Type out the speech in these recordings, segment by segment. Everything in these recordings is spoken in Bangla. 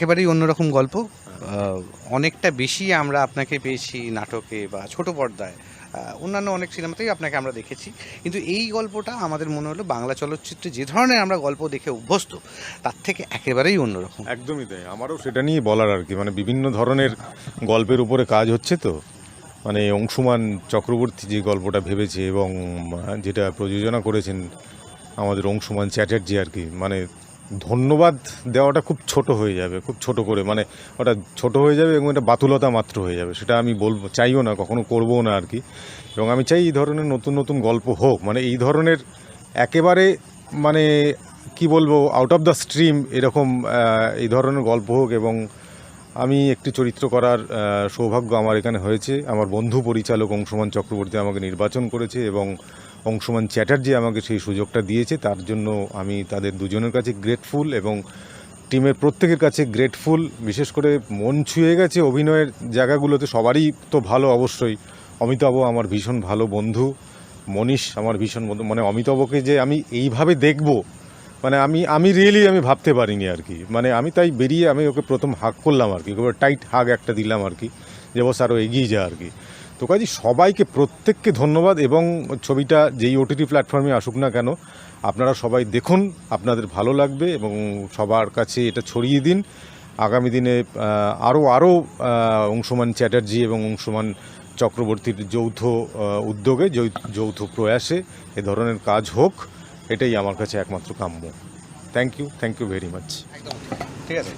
একেবারেই অন্যরকম গল্প। অনেকটা বেশি আমরা আপনাকে পেয়েছি নাটকে বা ছোট পর্দায়। অন্যান্য অনেক সিনেমাতেই আপনাকে আমরা দেখেছি। কিন্তু এই গল্পটা আমাদের মনে হলো বাংলা চলচ্চিত্রে যে ধরনের আমরা গল্প দেখে অভ্যস্ত, তার থেকে একেবারেই অন্যরকম। একদমই তাই। আমারও সেটা নিয়ে বলার আর কি। মানে বিভিন্ন ধরনের গল্পের উপরে কাজ হচ্ছে তো। মানে অংশুমান চক্রবর্তী যে গল্পটা ভেবেছে এবং যেটা প্রযোজনা করেছেন আমাদের অংশুমান চ্যাটার্জি আর কি। মানে ধন্যবাদ দেওয়াটা খুব ছোট হয়ে যাবে, খুব ছোট করে মানে ওটা ছোট হয়ে যাবে এবং এটা বাতুলতা মাত্র হয়ে যাবে, সেটা আমি বলব, চাইও না, কখনো করব না আর কি। এবং আমি চাই এই ধরনের নতুন নতুন গল্প হোক মানে এই ধরনের একেবারে মানে কি বলব আউট অফ দ্য স্ট্রিম এরকম এই ধরনের গল্প হোক এবং আমি একটি চরিত্র করার সৌভাগ্য আমার এখানে হয়েছে। আমার বন্ধু পরিচালক অংশুমান চক্রবর্তী আমাকে নির্বাচন করেছে এবং অংশুমান চ্যাটার্জি আমাকে সেই সুযোগটা দিয়েছে। তার জন্য আমি তাদের দুজনের কাছে গ্রেটফুল এবং টিমের প্রত্যেকের কাছে গ্রেটফুল বিশেষ করে মন ছুঁয়ে গেছে অভিনয়ের জায়গাগুলোতে। সবারই তো ভালো অবশ্যই। অমিতাভ আমার ভীষণ ভালো বন্ধু। মনীষ আমার ভীষণ বন্ধু। মানে অমিতাভকে যে আমি এইভাবে দেখব মানে আমি আমি রিয়েলি আমি ভাবতে পারিনি আর কি। মানে আমি তাই বেরিয়ে আমি ওকে প্রথম হাগ করলাম আর কি। টাইট হাগ একটা দিলাম আর কি। যে বস আরও এগিয়ে যা আর কি। তো কাজে, সবাইকে প্রত্যেককে ধন্যবাদ এবং ছবিটা যেই ওটিটি প্ল্যাটফর্মে আসুক না কেন, আপনারা সবাই দেখুন, আপনাদের ভালো লাগবে এবং সবার কাছে এটা ছড়িয়ে দিন। আগামী দিনে আরও আরও অংশুমান চ্যাটার্জি এবং অংশমান চক্রবর্তীর যৌথ উদ্যোগে, যৌথ প্রয়াসে এ ধরনের কাজ হোক, এটাই আমার কাছে একমাত্র কাম্য। Thank you thank you very much ঠিক আছে?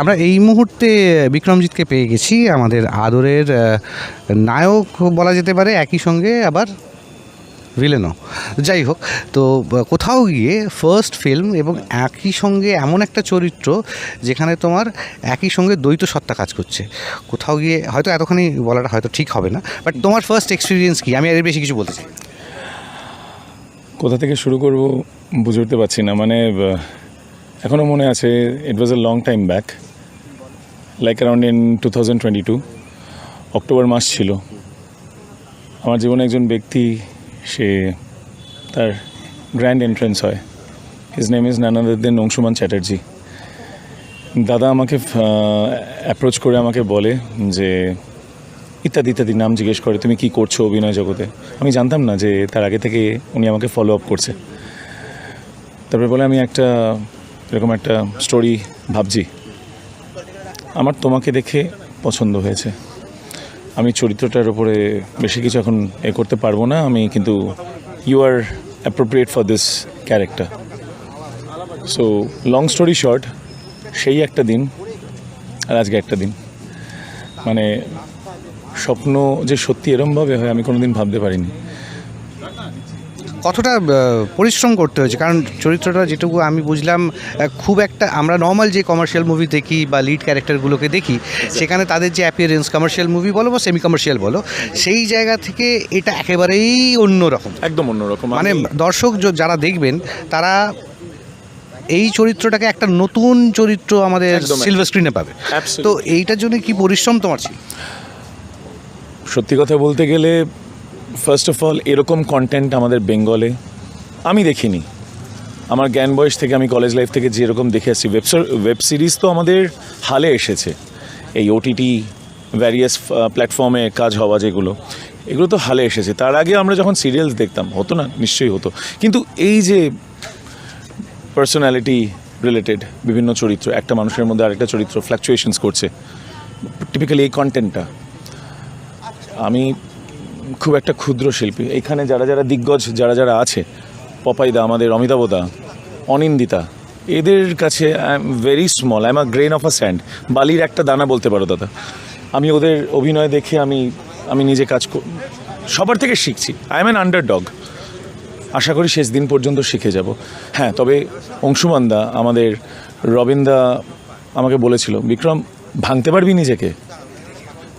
আমরা এই মুহূর্তে বিক্রমজিৎকে পেয়ে গেছি আমাদের আদরের নায়ক বলা যেতে পারে একই সঙ্গে আবার ভিলেনও যাই হোক তো কোথাও গিয়ে ফার্স্ট ফিল্ম এবং একই সঙ্গে এমন একটা চরিত্র যেখানে তোমার একই সঙ্গে দ্বৈত সত্তা কাজ করছে। কোথাও গিয়ে হয়তো এতখানি বলাটা হয়তো ঠিক হবে না বাট তোমার ফার্স্ট এক্সপিরিয়েন্স কি? আমি এর বেশি কিছু বলতে চাই। কোথা থেকে শুরু করব বুঝে উঠতে পারছি না। মানে এখনও মনে আছে it was a long time back like around in two thousand twenty two October মাস ছিল। আমার জীবনে একজন ব্যক্তি, সে তার গ্র্যান্ড এন্ট্রেন্স হয়। হিজ নেম ইজ নানাদুদ্দিন অংশুমান চ্যাটার্জি দাদা আমাকে অ্যাপ্রোচ করে আমাকে বলে যে, ইত্যাদি ইত্যাদি নাম জিজ্ঞেস করে, তুমি কি করছ অভিনয় জগতে? আমি জানতাম না যে তার আগে থেকে উনি আমাকে ফলো আপ করছে। তারপরে বলে, আমি একটা এরকম একটা স্টোরি ভাবছি। আমার তোমাকে দেখে পছন্দ হয়েছে। আমি চরিত্রটার উপরে বেশি কিছু এখন এ করতে পারব না, আমি কিন্তু you are appropriate for this character so long story short সেই একটা দিন, আর আজকে একটা দিন। মানে স্বপ্ন যে সত্যি এরমভাবে হয়, আমি কোনোদিন ভাবতে পারিনি। কতটা পরিশ্রম করতে হয়েছে? কারণ চরিত্রটা যেটুকু আমি বুঝলাম খুব একটা আমরা নর্মাল যে কমার্শিয়াল মুভি দেখি বা লিড ক্যারেক্টারগুলোকে দেখি সেখানে তাদের যে অ্যাপিয়ারেন্স কমার্শিয়াল মুভি বলো বা সেমি কমার্শিয়াল বলো সেই জায়গা থেকে এটা একেবারেই অন্যরকম। একদম অন্যরকম। মানে দর্শক যারা দেখবেন তারা এই চরিত্রটাকে একটা নতুন চরিত্র আমাদের সিলভার স্ক্রিনে পাবে। তো এইটার জন্য কি পরিশ্রম তোমার ছিল? সত্যি কথা বলতে গেলে ফার্স্ট অফ অল এরকম কন্টেন্ট আমাদের বেঙ্গলে আমি দেখিনি। আমার জ্ঞান বয়স থেকে আমি কলেজ লাইফ থেকে যেরকম দেখে আসছি ওয়েব ওয়েব সিরিজ তো আমাদের হালে এসেছে। এই ওটিটি ভ্যারিয়াস প্ল্যাটফর্মে কাজ হওয়া যেগুলো, এগুলো তো হালে এসেছে। তার আগে আমরা যখন সিরিয়ালস দেখতাম, হতো না? নিশ্চয়ই হতো। কিন্তু এই যে পার্সোনালিটি রিলেটেড বিভিন্ন চরিত্র, একটা মানুষের মধ্যে আরেকটা চরিত্র ফ্ল্যাকচুয়েশনস করছে। টিপিক্যালি এই কন্টেন্টটা আমি খুব একটা ক্ষুদ্র শিল্পী। এখানে যারা যারা দিগ্গজ, যারা যারা আছে, পপাইদা, আমাদের অমিতাভদা, অনিন্দিতা, এদের কাছে I am very small I am a grain of a sand বালির একটা দানা বলতে পারো দাদা। আমি ওদের অভিনয় দেখে আমি আমি নিজে কাজ কর- সবার থেকে শিখছি। I am an underdog আশা করি শেষ দিন পর্যন্ত শিখে যাব। হ্যাঁ তবে অংশুমানদা, আমাদের রবিন্দা আমাকে বলেছিল, বিক্রম, ভাঙতে পারবি নিজেকে?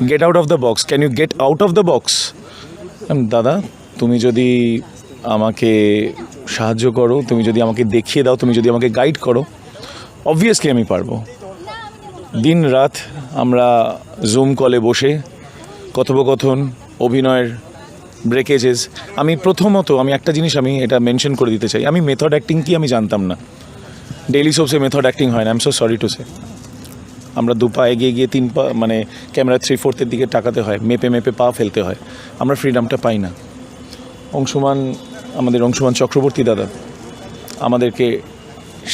Get out of the box can you get out of the box দাদা, তুমি যদি আমাকে সাহায্য করো, তুমি যদি আমাকে দেখিয়ে দাও, তুমি যদি আমাকে গাইড করো অবভিয়াসলি আমি পারব। দিন রাত আমরা জুম কলে বসে কথোপকথন, অভিনয়ের ব্রেকেজেস আমি প্রথমত, আমি একটা জিনিস আমি এটা মেনশন করে দিতে চাই। আমি মেথড অ্যাক্টিং কি আমি জানতাম না। ডেইলি সোপসে মেথড অ্যাক্টিং হয় না I am so sorry to say আমরা দু পা এগিয়ে গিয়ে তিন পা মানে ক্যামেরা থ্রি ফোর্থের দিকে টাকাতে হয়, মেপে মেপে পা ফেলতে হয়। আমরা ফ্রিডমটা পাই না। অংশুমান, আমাদের অংশুমান চক্রবর্তী দাদা আমাদেরকে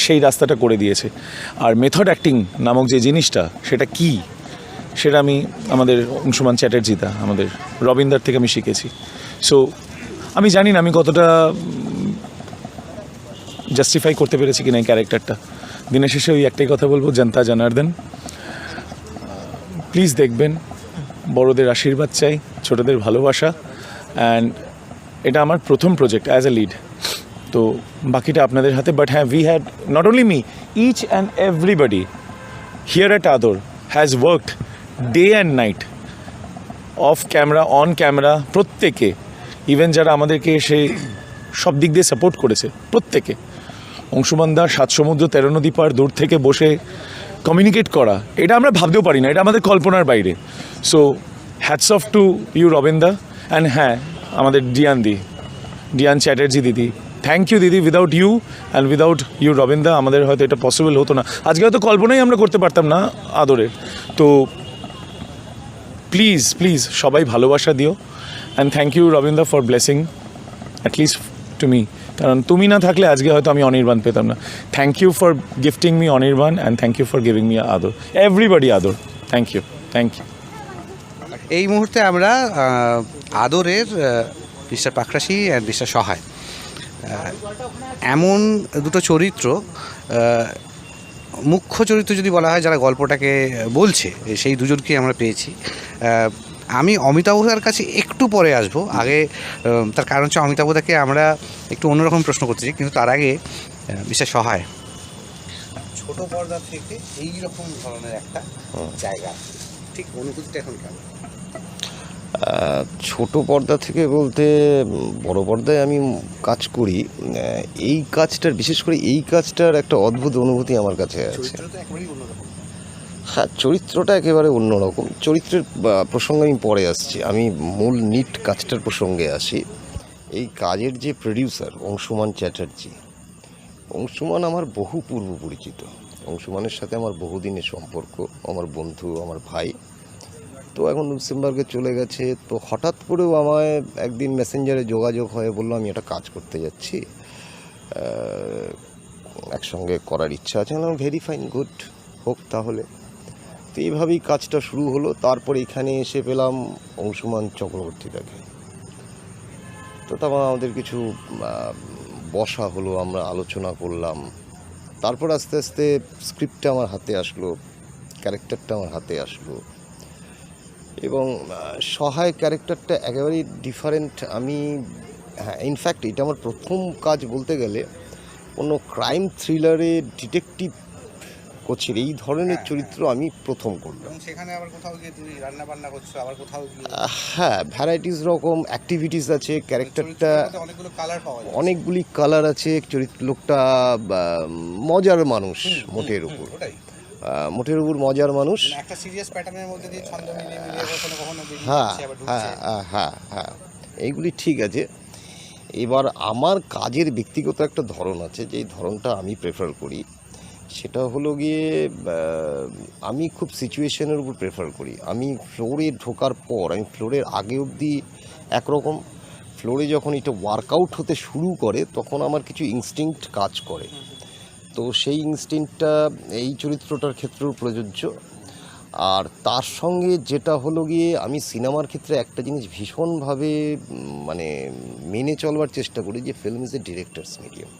সেই রাস্তাটা করে দিয়েছে। আর মেথড অ্যাক্টিং নামক যে জিনিসটা, সেটা কি? সেটা আমি আমাদের অংশুমান চ্যাটার্জিদা আমাদের রবীন্দার থেকে আমি শিখেছি। সো আমি জানি না আমি কতটা জাস্টিফাই করতে পেরেছি কিনা এই ক্যারেক্টারটা দিনের শেষে ওই একটাই কথা বলব, জনতা জনার্দন। প্লিজ দেখবেন। বড়দের আশীর্বাদ চাই, ছোটদের ভালোবাসা। অ্যান্ড এটা আমার প্রথম প্রজেক্ট অ্যাজ এ লিড তো বাকিটা আপনাদের হাতে বাট হ্যাঁ we had not only me each and everybody here at Adar has worked day and night of camera on camera প্রত্যেকে। ইভেন যারা আমাদেরকে এসে সব দিক দিয়ে সাপোর্ট করেছে, প্রত্যেকে। অংশুমান সাত সমুদ্র তেরো নদী পার দূর থেকে বসে কমিউনিকেট করা, এটা আমরা ভাবতেও পারি না, এটা আমাদের কল্পনার বাইরে। So hats off to you রবেন্দা and হ্যাঁ আমাদের ডিয়ান দি ডিয়ান চ্যাটার্জি দিদি। থ্যাংক ইউ দিদি without you and without you রবেন্দা আমাদের হয়তো এটা পসিবল হতো না। আজকে হয়তো কল্পনাই আমরা করতে পারতাম না আদরের। তো প্লিজ প্লিজ সবাই ভালোবাসা দিও। And thank you Rabindra for blessing at least to me কারণ তুমি না থাকলে আজকে হয়তো আমি অনির্বাণ পেতাম না। Thank you for gifting me Anirban and thank you for giving me Adar. Everybody Adar. Thank you thank you এই মুহূর্তে আমরা আদরের বিশ্বাস পাকরাশি অ্যান্ড বিশ্বাস সহায় এমন দুটো চরিত্র মুখ্য চরিত্র যদি বলা হয় যারা গল্পটাকে বলছে, সেই দুজনকেই আমরা পেয়েছি। আমি অমিতাভদার কাছে একটু পরে আসব। আগে তার কারণ হচ্ছে অমিতাভদাকে আমরা একটু অন্যরকম প্রশ্ন করতে চাই কিন্তু তার আগে বিশেষ সহায়। ছোট পর্দা থেকে এই রকম ধরনের একটা জায়গা ঠিক অনুভূতিটা এখন কেমন? ছোট পর্দা থেকে বলতে বড় পর্দায় আমি কাজ করি এই কাজটার বিশেষ করে এই কাজটার একটা অদ্ভুত অনুভূতি আমার কাছে আছে চরিত্র তো একেবারেই অন্যরকম হ্যাঁ চরিত্রটা একেবারে অন্যরকম চরিত্রের প্রসঙ্গে আমি পরে আসছি। আমি মূল নিট কাজটার প্রসঙ্গে আসি। এই কাজের যে প্রডিউসার অংশুমান চ্যাটার্জি, অংশুমান আমার বহু পূর্ব পরিচিত। অংশুমানের সাথে আমার বহুদিনের সম্পর্ক, আমার বন্ধু, আমার ভাই। তো এখন লুক্সেমবার্গে চলে গেছে। তো হঠাৎ করেও আমায় একদিন মেসেঞ্জারে যোগাযোগ হয়ে বলল, আমি একটা কাজ করতে যাচ্ছি। একসঙ্গে করার ইচ্ছা আছে। ভেরি ফাইন গুড হোক তাহলে। তো এইভাবেই কাজটা শুরু হলো। তারপর এখানে এসে পেলাম অংশুমান চক্রবর্তীটাকে তো তখন আমাদের কিছু বসা হলো, আমরা আলোচনা করলাম। তারপর আস্তে আস্তে স্ক্রিপ্টটা আমার হাতে আসলো ক্যারেক্টারটা আমার হাতে আসলো। এবং সহায় ক্যারেক্টারটা একেবারেই ডিফারেন্ট আমি হ্যাঁ ইনফ্যাক্ট এটা আমার প্রথম কাজ বলতে গেলে, কোনো ক্রাইম থ্রিলারে ডিটেকটিভ কোচের এই ধরনের চরিত্র আমি প্রথম করলাম। সেখানে আবার কোথাও গিয়ে তুমি রান্না বান্না করছ আবার কোথাও গিয়ে? হ্যাঁ ভ্যারাইটিস রকম অ্যাক্টিভিটিস আছে ক্যারেক্টারটা অনেকগুলো কালার পাওয়া যায় অনেকগুলি কালার আছে চরিত্র লোকটা মজার মানুষ মোটের উপর। মোটের উপর মজার মানুষ। মানে একটা সিরিয়াস প্যাটার্নের মধ্যে দিয়ে ছন্দ মিলিয়ে মিলিয়ে কখনো কখনো হ্যাঁ হ্যাঁ হ্যাঁ হ্যাঁ হ্যাঁ এইগুলি ঠিক আছে। এবার আমার কাজের ব্যক্তিগত একটা ধরন আছে যেই ধরনটা আমি প্রেফার করি। সেটা হলো গিয়ে আমি খুব সিচুয়েশনের উপর প্রেফার করি। আমি ফ্লোরে ঢোকার পর, আমি ফ্লোরের আগে অবধি একরকম, ফ্লোরে যখন এটা ওয়ার্কআউট হতে শুরু করে, তখন আমার কিছু ইনস্টিংক্ট কাজ করে। তো সেই ইনস্টিংক্টটা এই চরিত্রটার ক্ষেত্রেও প্রযোজ্য। আর তার সঙ্গে যেটা হলো গিয়ে, আমি সিনেমার ক্ষেত্রে একটা জিনিস ভীষণভাবে মানে মেনে চলবার চেষ্টা করি যে film is a director's medium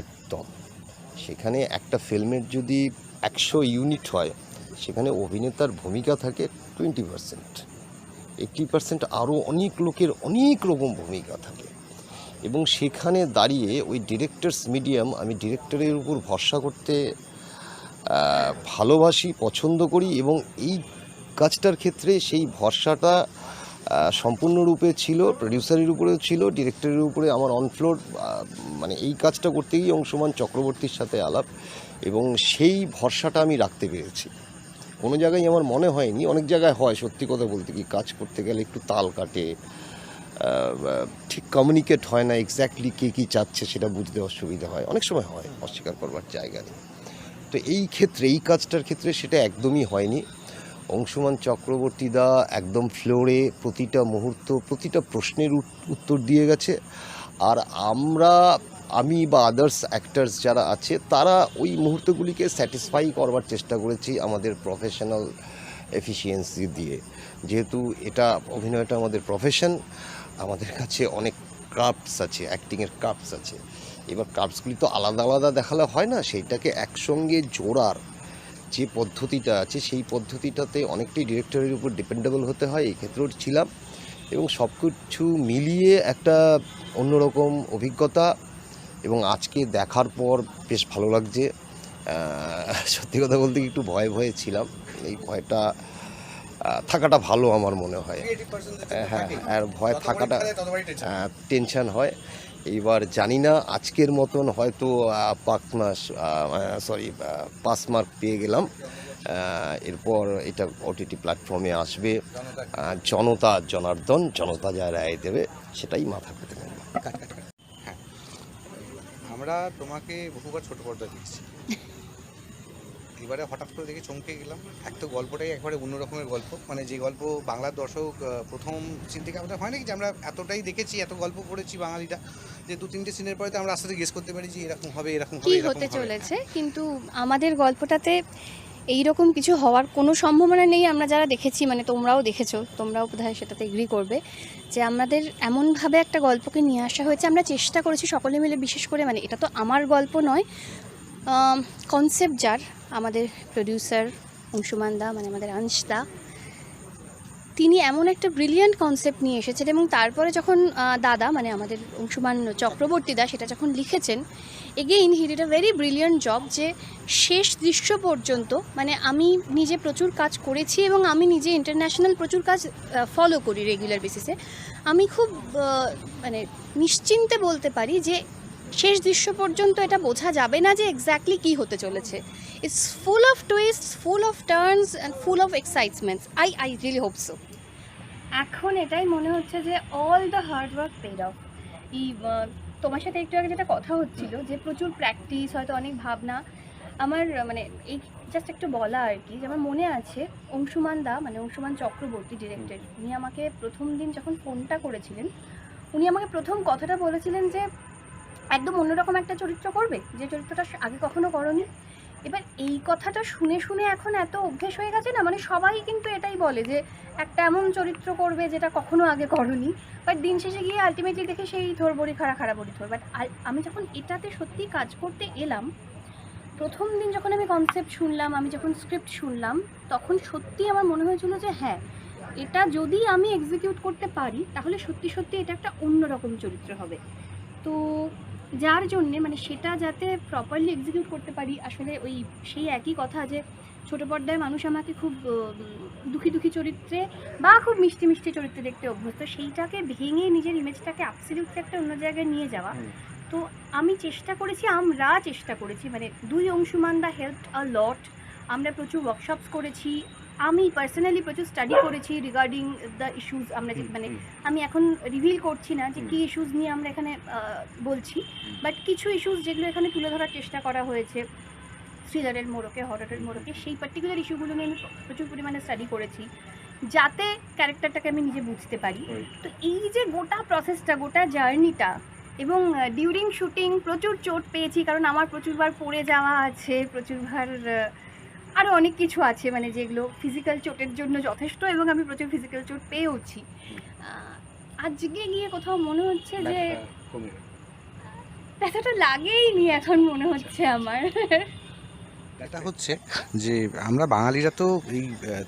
একদম। সেখানে একটা ফিল্মের যদি একশো ইউনিট হয়, সেখানে অভিনেতার ভূমিকা থাকে টোয়েন্টি পার্সেন্ট। এইট্টি পার্সেন্ট আরও অনেক লোকের অনেক রকম ভূমিকা থাকে। এবং সেখানে দাঁড়িয়ে ওই ডিরেক্টরস মিডিয়াম আমি ডিরেক্টরের উপর ভরসা করতে ভালোবাসি, পছন্দ করি এবং এই কাজটার ক্ষেত্রে সেই ভরসাটা সম্পূর্ণরূপে ছিল প্রডিউসারের উপরেও ছিল ডিরেক্টরের উপরে আমার অনফ্লোর মানে এই কাজটা করতে গিয়ে অংশমান চক্রবর্তীর সাথে আলাপ এবং সেই ভরসাটা আমি রাখতে পেরেছি। কোনো জায়গায় আমার মনে হয়নি, অনেক জায়গায় হয় সত্যি কথা বলতে কি, কাজ করতে গেলে একটু তাল কাটে ঠিক কমিউনিকেট হয় না এক্স্যাক্টলি কে কী চাচ্ছে সেটা বুঝতে অসুবিধা হয়, অনেক সময় হয়, অস্বীকার করবার জায়গা নেই। তো এই ক্ষেত্রে, এই কাজটার ক্ষেত্রে সেটা একদমই হয়নি। অংশুমান চক্রবর্তীদা একদম ফ্লোরে প্রতিটা মুহূর্ত, প্রতিটা প্রশ্নের উত- উত্তর দিয়ে গেছে। আর আমরা, আমি বা আদার্স অ্যাক্টার্স যারা আছে, তারা ওই মুহূর্তগুলিকে স্যাটিসফাই করবার চেষ্টা করেছি আমাদের প্রফেশনাল এফিসিয়েন্সি দিয়ে। যেহেতু এটা অভিনয়টা আমাদের প্রফেশন আমাদের কাছে অনেক ক্রাফটস আছে অ্যাক্টিংয়ের ক্রাফটস আছে। এবার ক্রাফটসগুলি তো আলাদা আলাদা দেখালে হয় না, সেইটাকে একসঙ্গে জোড়ার যে পদ্ধতিটা আছে সেই পদ্ধতিটাতে অনেকটাই ডিরেক্টরের উপর ডিপেন্ডেবল হতে হয় এই ক্ষেত্রেও ছিলাম। এবং সব কিছু মিলিয়ে একটা অন্যরকম অভিজ্ঞতা এবং আজকে দেখার পর বেশ ভালো লাগছে। সত্যি কথা বলতে একটু ভয়ে ভয়ে ছিলাম। এই ভয়টা থাকাটা ভালো আমার মনে হয়। হ্যাঁ আর ভয় থাকাটা টেনশন হয়। এইবার জানি না, আজকের মতন হয়তো পাঁচ মাস সরি পাঁচ মার্ক পেয়ে গেলাম। এরপর এটা ওটিটি প্ল্যাটফর্মে আসবে। জনতা জনার্দন, জনতা যা রায় দেবে, সেটাই মাথা পেতে নেব আমরা তোমাকে বহুবার ছোট পর্দা দেখছি। এবারে হঠাৎ করে দেখে চমকে গেলাম। এক তো গল্পটাই একবারে অন্য রকমের গল্প। মানে যে গল্প বাংলার দর্শক প্রথম সিন থেকে আমাদের হয় নাকি যে আমরা এতটাই দেখেছি এত গল্প পড়েছি বাঙালিটা যে দু তিনটে সিনের পরে তো আমরা আস্তে গেস করতে পারি যে এরকম হবে এরকম কি হতে চলেছে কিন্তু আমাদের গল্পটাতে এই রকম কিছু হওয়ার কোনো সম্ভাবনা নেই আমরা যারা দেখেছি মানে তোমরাও দেখেছ তোমরাও বোধহয় সেটাতে এগ্রি করবে যে আমাদের এমনভাবে একটা গল্পকে নিয়ে আসা হয়েছে। আমরা চেষ্টা করেছি সকলে মিলে বিশেষ করে মানে এটা তো আমার গল্প নয় কনসেপ্ট যার আমাদের প্রডিউসার অংশুমান দা মানে আমাদের অংশদা তিনি এমন একটা ব্রিলিয়ান্ট কনসেপ্ট নিয়ে এসেছেন এবং তারপরে যখন দাদা মানে আমাদের অংশুমান চক্রবর্তী দা, সেটা যখন লিখেছেন again he did a very brilliant job যে শেষ দৃশ্য পর্যন্ত মানে আমি নিজে প্রচুর কাজ করেছি এবং আমি নিজে ইন্টারন্যাশনাল প্রচুর কাজ ফলো করি রেগুলার বেসিসে আমি খুব মানে নিশ্চিন্তে বলতে পারি যে শেষ দৃশ্য পর্যন্ত এটা বোঝা যাবে না যে এক্স্যাক্টলি কী হতে চলেছে। It's full of twist full of turns and full of excitements I I really hope so এখন এটাই মনে হচ্ছে যে all the hard work paid off এই তোমার সাথে একটু আগে যেটা কথা হচ্ছিল, যে প্রচুর প্র্যাকটিস হয়তো অনেক ভাবনা। আমার মানে এই জাস্ট একটু বলা আর কি, যে আমার মনে আছে, অংশুমান দা মানে অংশুমান চক্রবর্তী ডিরেক্টর উনি আমাকে প্রথম দিন যখন ফোনটা করেছিলেন, উনি আমাকে প্রথম কথাটা বলেছিলেন যে একদম অন্যরকম একটা চরিত্র করবে? যে চরিত্রটা আগে কখনো করনি? এবার এই কথাটা শুনে শুনে এখন এত অভ্যেস হয়ে গেছে না মানে সবাই কিন্তু এটাই বলে যে একটা এমন চরিত্র করবে যেটা কখনো আগে করনি বাট দিন শেষে গিয়ে আলটিমেটলি দেখে সেই থোর বড়ি খাড়া খাড়া বড়ি থোর বাট আমি যখন এটাতে সত্যি কাজ করতে এলাম, প্রথম দিন যখন আমি কনসেপ্ট শুনলাম, আমি যখন স্ক্রিপ্ট শুনলাম, তখন সত্যি আমার মনে হয়েছিল যে হ্যাঁ এটা যদি আমি এক্সিকিউট করতে পারি, তাহলে সত্যি সত্যি এটা একটা অন্যরকম চরিত্র হবে। তো যার জন্যে মানে সেটা যাতে প্রপারলি এক্সিকিউট করতে পারি আসলে ওই সেই একই কথা যে ছোট পর্দায় মানুষ আমাকে খুব দুঃখী দুঃখী চরিত্রে বা খুব মিষ্টি মিষ্টি চরিত্রে দেখতে অভ্যস্ত সেইটাকে ভেঙে নিজের ইমেজটাকে অ্যাবসলিউটলি একটা অন্য জায়গায় নিয়ে যাওয়া। তো আমি চেষ্টা করেছি আমরা চেষ্টা করেছি মানে দুই অংশুমান দা হেল্প আ লট আমরা প্রচুর ওয়ার্কশপস করেছি আমি পার্সোনালি প্রচুর স্টাডি করেছি রিগার্ডিং দ্য ইস্যুস আমরা যে মানে আমি এখন রিভিল করছি না যে কী ইস্যুস নিয়ে আমরা এখানে বলছি। বাট কিছু ইস্যুস যেগুলো এখানে তুলে ধরার চেষ্টা করা হয়েছে থ্রিলারের মোড়কে হররের মোড়কে সেই পার্টিকুলার ইস্যুগুলো নিয়ে আমি প্রচুর পরিমাণে স্টাডি করেছি। যাতে ক্যারেক্টারটাকে আমি নিজে বুঝতে পারি। তো এই যে গোটা প্রসেসটা গোটা জার্নিটা এবং ডিউরিং শুটিং প্রচুর চোট পেয়েছি কারণ আমার প্রচুরবার পড়ে যাওয়া আছে প্রচুরবার আরও অনেক কিছু আছে মানে যেগুলো ফিজিক্যাল চোটের জন্য যথেষ্ট এবং আমি প্রচুর ফিজিক্যাল চোট পেয়েওছি। আজকে গিয়ে কোথাও মনে হচ্ছে যে ব্যথাটা লাগেই নি এখন মনে হচ্ছে আমার। এটা হচ্ছে যে আমরা বাঙালিরা তো এই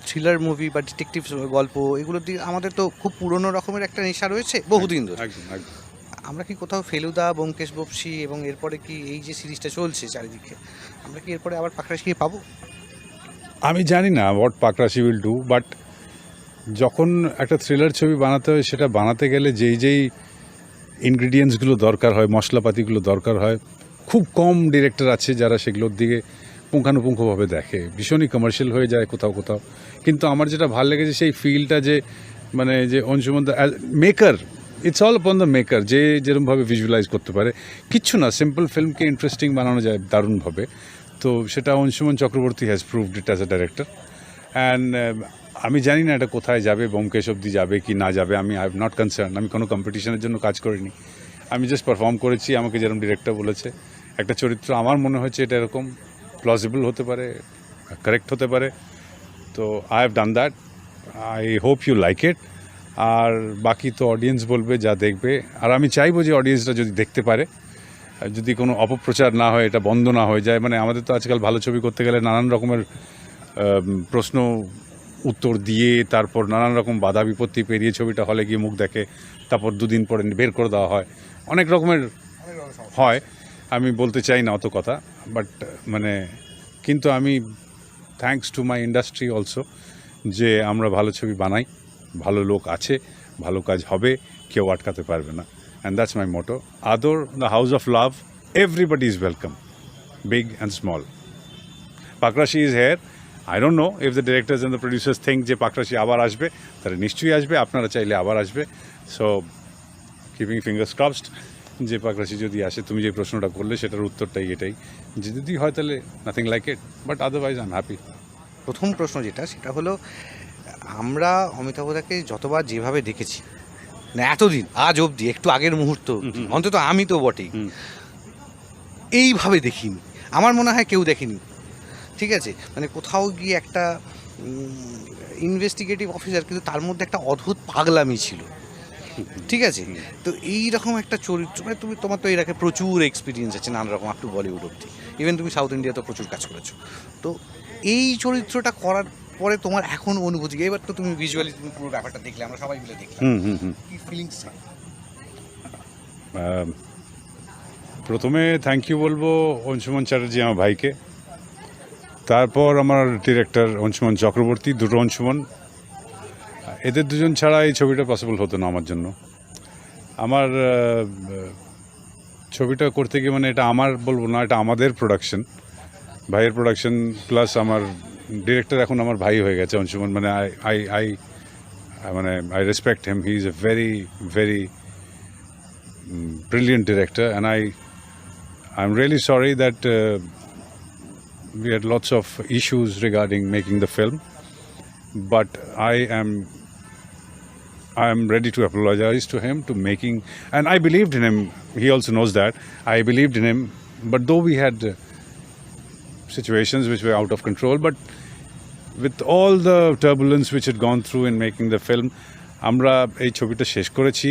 থ্রিলার মুভি বা ডিটেকটিভ গল্প এগুলোর দিকে আমাদের তো খুব পুরনো রকমের একটা নেশা রয়েছে বহুদিন ধরে। আমরা কি কোথাও ফেলুদা ব্যোমকেশ বক্সি এবং এরপরে কি এই যে সিরিজটা চলছে চারিদিকে আমরা কি এরপরে আবার পাখরাশি পাবো? আমি জানি না what Pakrashi will do but যখন একটা থ্রিলার ছবি বানাতে হয়, সেটা বানাতে গেলে যেই যেই ইনগ্রিডিয়েন্টসগুলো দরকার হয়, মশলাপাতিগুলো দরকার হয়, খুব কম ডিরেক্টর আছে যারা সেগুলোর দিকে পুঙ্খানুপুঙ্খভাবে দেখে। ভীষণই কমার্শিয়াল হয়ে যায় কোথাও কোথাও। কিন্তু আমার যেটা ভালো লেগেছে সেই ফিলটা যে মানে যে Anshuman maker it's all upon the maker যে যেরকমভাবে ভিজুয়ালাইজ করতে পারে। কিচ্ছু না সিম্পল ফিল্মকে ইন্টারেস্টিং বানানো যায় দারুণভাবে। তো সেটা Anshuman Chakraborty has proved it as a director and আমি জানি না এটা কোথায় যাবে বোমকেশ অব্দি যাবে কি না যাবে, আমি আই নট কনসার্ন আমি কোনো কম্পিটিশনের জন্য কাজ করিনি। আমি জাস্ট পারফর্ম করেছি, আমাকে যেরকম ডিরেক্টর বলেছে। একটা চরিত্র আমার মনে হচ্ছে এটা এরকম প্লসিবল হতে পারে কারেক্ট হতে পারে। তো I have done that I hope you like it আর বাকি তো অডিয়েন্স বলবে, যা দেখবে। আর আমি চাইব যে অডিয়েন্সরা যদি দেখতে পারে যদি কোনো অপপ্রচার না হয়, এটা বন্ধ না হয়ে যায় মানে আমাদের তো আজকাল ভালো ছবি করতে গেলে নানান রকমের প্রশ্ন উত্তর দিয়ে, তারপর নানান রকম বাধা বিপত্তি পেরিয়ে ছবিটা হলে গিয়ে মুখ দেখে, তারপর দুদিন পরে বের করে দেওয়া হয়। অনেক রকমের হয়, আমি বলতে চাই না অত কথা বাট মানে কিন্তু আমি thanks to my industry also যে আমরা ভালো ছবি বানাই, ভালো লোক আছে, ভালো কাজ হবে, কেউ আটকাতে পারবে না। And that's my motto Adar the house of love everybody is welcome big and small Pakrashi is here I don't know if the directors and the producers think যে পাকরাশি আবার আসবে তাহলে নিশ্চয়ই আসবে, আপনারা চাইলে আবার আসবে। সো কিপিং ফিঙ্গার্স ক্রসড যে পাকরাশি যদি আসে, তুমি যে প্রশ্নটা করলে, সেটার উত্তরটাই এটাই। যে যদি হয় তাহলে nothing like it but otherwise I am happy প্রথম প্রশ্ন যেটা, সেটা হলো, আমরা অমিতাভদাকে যতবার যেভাবে দেখেছি না এতদিন আজ অবধি একটু আগের মুহূর্ত অন্তত আমি তো বটেই। এইভাবে দেখিনি। আমার মনে হয় কেউ দেখেনি। ঠিক আছে? মানে কোথাও গিয়ে একটা ইনভেস্টিগেটিভ অফিসার কিন্তু তার মধ্যে একটা অদ্ভুত পাগলামি ছিল। ঠিক আছে? তো এই রকম একটা চরিত্র মানে তুমি তোমার তো এর প্রচুর এক্সপিরিয়েন্স আছে নানা রকম আপ টু বলিউড অবধি। ইভেন তুমি সাউথ ইন্ডিয়াতে প্রচুর কাজ করেছ। তো এই চরিত্রটা করার পরে তোমার এখন অনুভূতি এবার তো তুমি ভিজুয়ালি তুমি পুরো ব্যাপারটা দেখলে আমরা সবাই মিলে দেখলাম। হুম হুম হুম। কি ফিলিংস প্রথমে থ্যাংক ইউ বলব অংশুমান চ্যাটার্জি আমার ভাইকে। তারপর আমার ডিরেক্টর অংশুমান চক্রবর্তী দুটো অংশুমান। এদের দুজন ছাড়া এই ছবিটা পসিবল হতো না আমার জন্য। আমার ছবিটা করতে গিয়ে মানে এটা আমার বলব না এটা আমাদের প্রোডাকশন ভাইয়ের প্রোডাকশন প্লাস আমার ডিরেক্টর এখন আমার ভাই হয়ে গেছে অংশুমান মানে আই আই আই মানে I respect him he is a very very brilliant director, and I, I'm really sorry that uh, we had lots of issues regarding making the film, but I am. I am ready to apologize to him to making, and I believed in him. He also knows that I believed in him. But though we had uh, situations which were out of control, but with all the turbulence which had gone through in making the film, আমরা এই ছবিটা শেষ করেছি।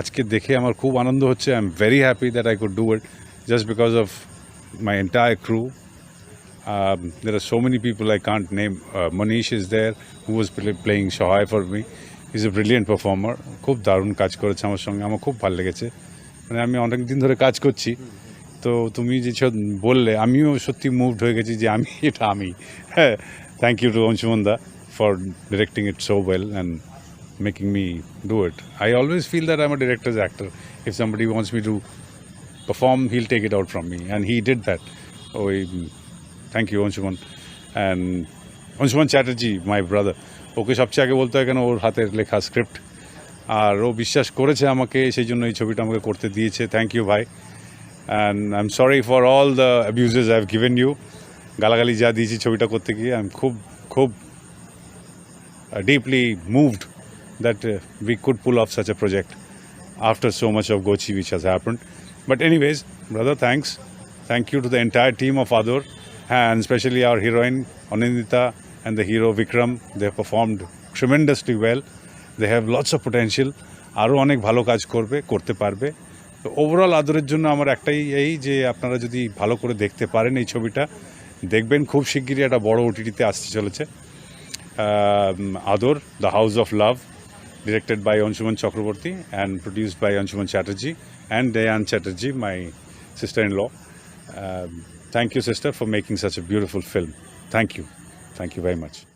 আজকে দেখে আমার খুব আনন্দ হচ্ছে। I am very happy that I could do it just because of my entire crew there R so many people I can't name Manish is there who was playing Sahay for me is a brilliant performer খুব দারুণ কাজ করেছে আমার সঙ্গে। আমার খুব ভালো লেগেছে। মানে আমি অনেক দিন ধরে কাজ করছি। তো তুমি যে বললে, আমিও সত্যি মুভড হয়ে গেছি যে আমি, এটা আমি। হ্যাঁ thank you to Anshuman da for directing it so well and making me do it I always feel that I am director actor if somebody wants me to perform he'll take it out from me and he did that ওই thank you Anshuman and Anshuman Chatterjee my brother okay সবচেয়ে আগে বলতে হয় কেন, ওর হাতের লেখা স্ক্রিপ্ট আর ও বিশ্বাস করেছে আমাকে, সেই জন্য এই ছবিটা আমাকে করতে দিয়েছে। থ্যাংক ইউ ভাই And I am sorry for all the abuses I have given you গালাগালি যা দিয়েছি ছবিটা করতে গিয়ে আই এম খুব খুব uh, deeply moved that uh, we could pull off such a project after so much of Gochi which has happened. But anyways, brother, thanks. Thank you to the entire team of Adur and especially our heroine Anindita and the hero Vikram. They have performed tremendously well. They have lots of potential. আরও অনেক ভালো কাজ করবে করতে পারবে তো ওভারঅল আদরের জন্য আমার একটাই এই যে আপনারা যদি ভালো করে দেখতে পারেন এই ছবিটা, দেখবেন খুব শিগগিরই একটা বড় ওটিটিতে আসতে চলেছে। Adar the house of love directed by Anshuman Chakraborty and produced by Anshuman Chatterjee and Deyan Chatterjee my sister in law thank you sister for making such a beautiful film thank you thank you very much